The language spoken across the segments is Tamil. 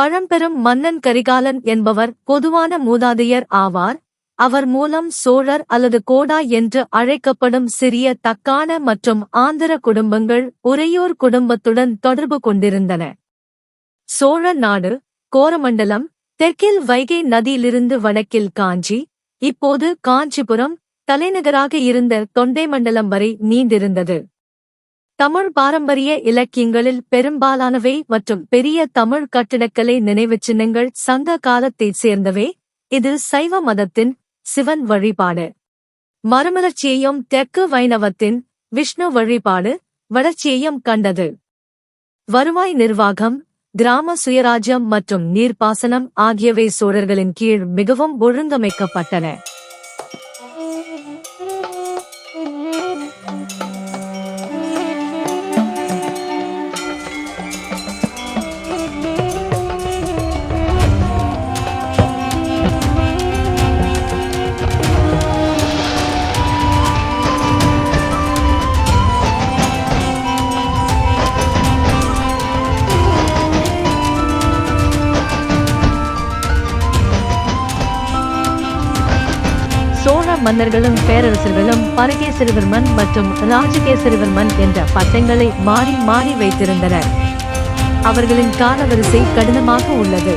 பழம்பெரும் மன்னன் கரிகாலன் என்பவர் பொதுவான மூதாதையர் ஆவார். அவர் மூலம் சோழர் அல்லது கோடா என்று அழைக்கப்படும் சிறிய தக்கான மற்றும் ஆந்திர குடும்பங்கள் உறையூர் குடும்பத்துடன் தொடர்பு கொண்டிருந்தன. சோழ நாடு கோரமண்டலம் தெற்கில் வைகை நதியிலிருந்து வடக்கில் காஞ்சி இப்போது காஞ்சிபுரம் தலைநகராக இருந்த தொண்டைமண்டலம் வரை நீண்டிருந்தது. தமிழ் பாரம்பரிய இலக்கியங்களில் பெரும்பாலானவை மற்றும் பெரிய தமிழ் கட்டிடக்கலை நினைவுச் சின்னங்கள் சங்க காலத்தைச் சேர்ந்தவை. இது சைவ மதத்தின் சிவன் வழிபாடு. மறுமலர்ச்சியையும் தெற்கு வைணவத்தின் விஷ்ணு வழிபாடு வளர்ச்சியையும் கண்டது. வருவாய் நிர்வாகம் கிராம சுயராஜ்யம் மற்றும் நீர்ப்பாசனம் ஆகியவை சோழர்களின் கீழ் மிகவும் ஒழுங்கமைக்கப்பட்டன. மன்னர்களும் பேரரசர்களும் பரகேசரிவர்மன் மற்றும் ராஜகேசரிவர்மன் என்ற பட்டங்களை மாறி மாறி வைத்திருந்தனர். அவர்களின் காலவரிசை கடினமாக உள்ளது.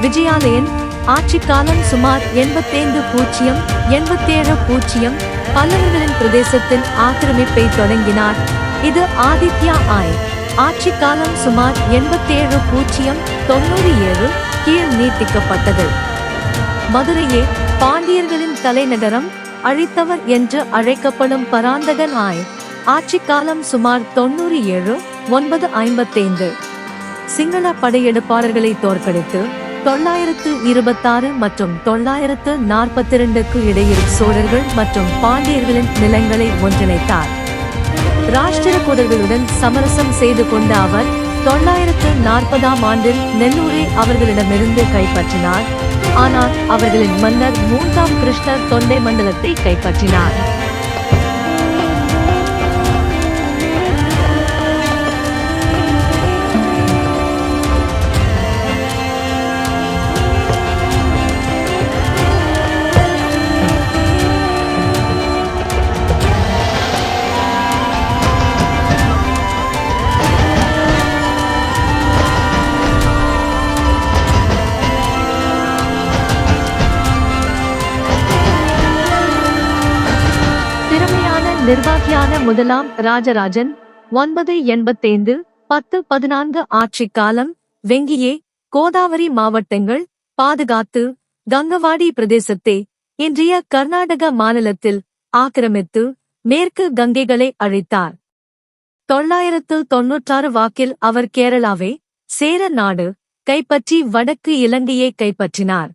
விஜயாலயன் ஆட்சி காலம் சுமார் எண்பத்தைந்து பூஜ்ஜியம் எண்பத்தேழு பூஜ்ஜியம் பல்லவர்களின் பிரதேசத்தின் ஆக்கிரமிப்பை தொடங்கினார். இது ஆதித்யா ஆய். ஆட்சி காலம் சுமார் எண்பத்தேழு பூஜ்ஜியம் தொண்ணூறு ஏழு கீழ் நீட்டிக்கப்பட்டது. மதுரையே பாண்டியர்களின் தலைநகரம் அழித்தவர் என்று அழைக்கப்படும் பராந்தகன் ஆய். ஆட்சி காலம் சுமார் தொண்ணூறு ஏழு ஒன்பது ஐம்பத்தைந்து. சிங்கள படையெடுப்பாளர்களை தோற்கடித்து தொள்ளாயிரத்து இருபத்தாறு மற்றும் தொள்ளாயிரத்து நாற்பத்தி இரண்டுக்கு இடையில் சோழர்கள் மற்றும் பாண்டியர்களின் நிலங்களை ஒன்றிணைத்தார். ராஷ்டிரகூடர்களுடன் சமரசம் செய்து கொண்ட அவர் தொள்ளாயிரத்து நாற்பதாம் ஆண்டில் நெல்லூரை அவர்களிடமிருந்து கைப்பற்றினார். ஆனால் அவர்களின் மன்னர் மூன்றாம் கிருஷ்ணர் தொண்டை மண்டலத்தை கைப்பற்றினார். நிர்வாகியான முதலாம் ராஜராஜன் ஒன்பது எண்பத்தைந்து பத்து பதினான்கு ஆட்சி காலம் வெங்கியே கோதாவரி மாவட்டங்கள் பாதுகாத்து கங்கவாடி பிரதேசத்தை இன்றைய கர்நாடக மாநிலத்தில் ஆக்கிரமித்து மேற்கு கங்கைகளை அழித்தார். தொள்ளாயிரத்து தொன்னூற்றாறு வாக்கில் அவர் கேரளாவை சேர நாடு கைப்பற்றி வடக்கு இலங்கையை கைப்பற்றினார்.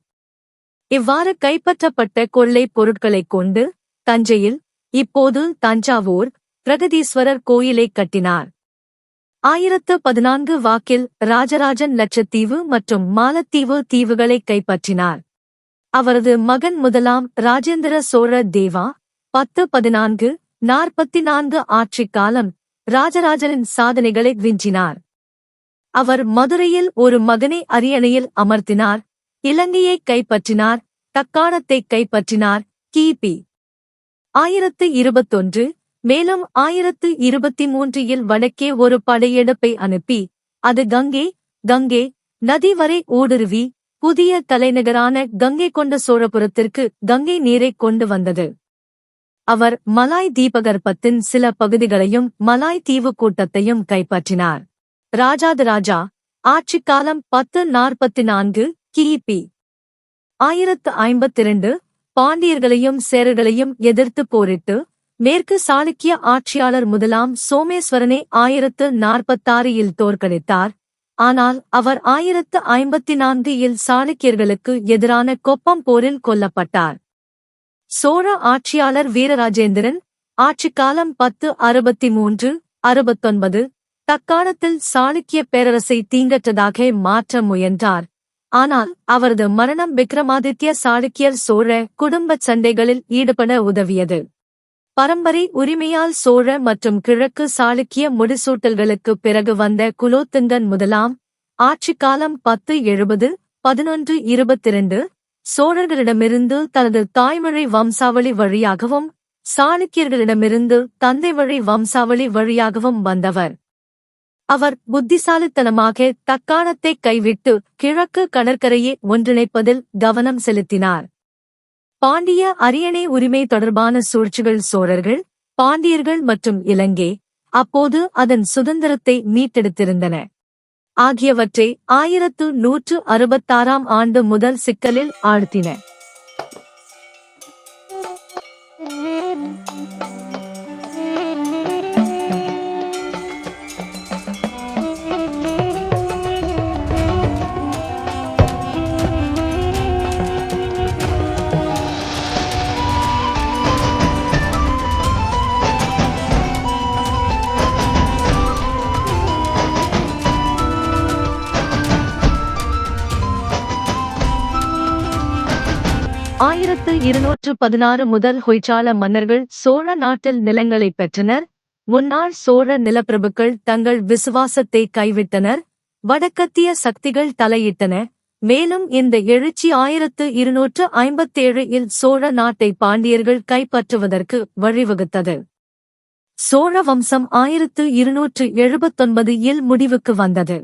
இவ்வாறு கைப்பற்றப்பட்ட கொள்ளை பொருட்களைக் கொண்டு தஞ்சையில் இப்போது தஞ்சாவூர் பிரகதீஸ்வரர் கோயிலை கட்டினார். ஆயிரத்து பதினான்கு வாக்கில் ராஜராஜன் லட்சத்தீவு மற்றும் மாலத்தீவு தீவுகளை கைப்பற்றினார். அவரது மகன் முதலாம் ராஜேந்திர சோழ தேவா பத்து பதினான்கு நாற்பத்தி நான்கு ஆட்சிக் காலம் ராஜராஜனின் சாதனைகளை விஞ்சினார். அவர் மதுரையில் ஒரு மகனை அரியணையில் அமர்த்தினார் இலங்கையை கைப்பற்றினார் தக்காணத்தை கைப்பற்றினார் கிபி ஆயிரத்து இருபத்தொன்று மேலும் ஆயிரத்து இருபத்தி மூன்றில் வடக்கே ஒரு படையெடுப்பை அனுப்பி அது கங்கை கங்கை நதி வரை ஊடுருவி புதிய தலைநகரான கங்கை கொண்ட சோழபுரத்திற்கு கங்கை நீரை கொண்டு வந்தது. அவர் மலாய் தீபகற்பத்தின் சில பகுதிகளையும் மலாய் தீவு கூட்டத்தையும் கைப்பற்றினார். ராஜாதிராஜா ஆட்சிக் காலம் பத்து நாற்பத்தி நான்கு கிபி. ஆயிரத்து ஐம்பத்திரண்டு பாண்டியர்களையும் சேரர்களையும் எதிர்த்து போரிட்டு மேற்கு சாளுக்கிய ஆட்சியாளர் முதலாம் சோமேஸ்வரனை ஆயிரத்து நாற்பத்தாறில் தோற்கடித்தார். ஆனால் அவர் ஆயிரத்து ஐம்பத்தி நான்கு இல் சாளுக்கியர்களுக்கு எதிரான கொப்பம் போரில் கொல்லப்பட்டார். சோழ ஆட்சியாளர் வீரராஜேந்திரன் ஆட்சிக்காலம் பத்து அறுபத்தி மூன்று அறுபத்தொன்பது தக்காலத்தில் சாளுக்கிய பேரரசை தீங்கற்றதாக மாற்ற முயன்றார். ஆனால் அவரது மரணம் விக்ரமாதித்ய சாளுக்கியர் சோழ குடும்பச் சண்டைகளில் ஈடுபட உதவியது. பரம்பரை உரிமையால் சோழ மற்றும் கிழக்கு சாளுக்கிய முடிசூட்டல்களுக்கு பிறகு வந்த குலோத்துங்கன் முதலாம் ஆட்சிக்காலம் பத்து எழுபது பதினொன்று இருபத்திரண்டு சோழர்களிடமிருந்து தனது தாய்மொழி வம்சாவளி வழியாகவும் சாளுக்கியர்களிடமிருந்து தந்தை வழி வம்சாவளி வழியாகவும் வந்தவர். அவர் புத்திசாலித்தனமாக தக்காணத்தை கைவிட்டு கிழக்கு கடற்கரையை ஒன்றிணைப்பதில் கவனம் செலுத்தினார். பாண்டிய அரியணை உரிமை தொடர்பான சூழ்ச்சிகள் சோழர்கள் பாண்டியர்கள் மற்றும் இலங்கை அப்போது அதன் சுதந்திரத்தை மீட்டெடுத்திருந்தன. ஆகியவற்றை ஆயிரத்து நூற்று அறுபத்தாறாம் ஆண்டு முதல் சிக்கலில் ஆழ்த்தின. ஆயிரத்து இருநூற்று பதினாறு முதல் ஹொய்சால மன்னர்கள் சோழ நாட்டில் நிலங்களை பெற்றனர். முன்னாள் சோழ நிலப்பிரபுக்கள் தங்கள் விசுவாசத்தை கைவிட்டனர். வடக்கத்திய சக்திகள் தலையிட்டன. மேலும் இந்த எழுச்சி ஆயிரத்து இருநூற்று ஐம்பத்தேழு இல் சோழ நாட்டை பாண்டியர்கள் கைப்பற்றுவதற்கு வழிவகுத்தது. சோழ வம்சம் ஆயிரத்து இருநூற்று எழுபத்தொன்பது இல் முடிவுக்கு வந்தது.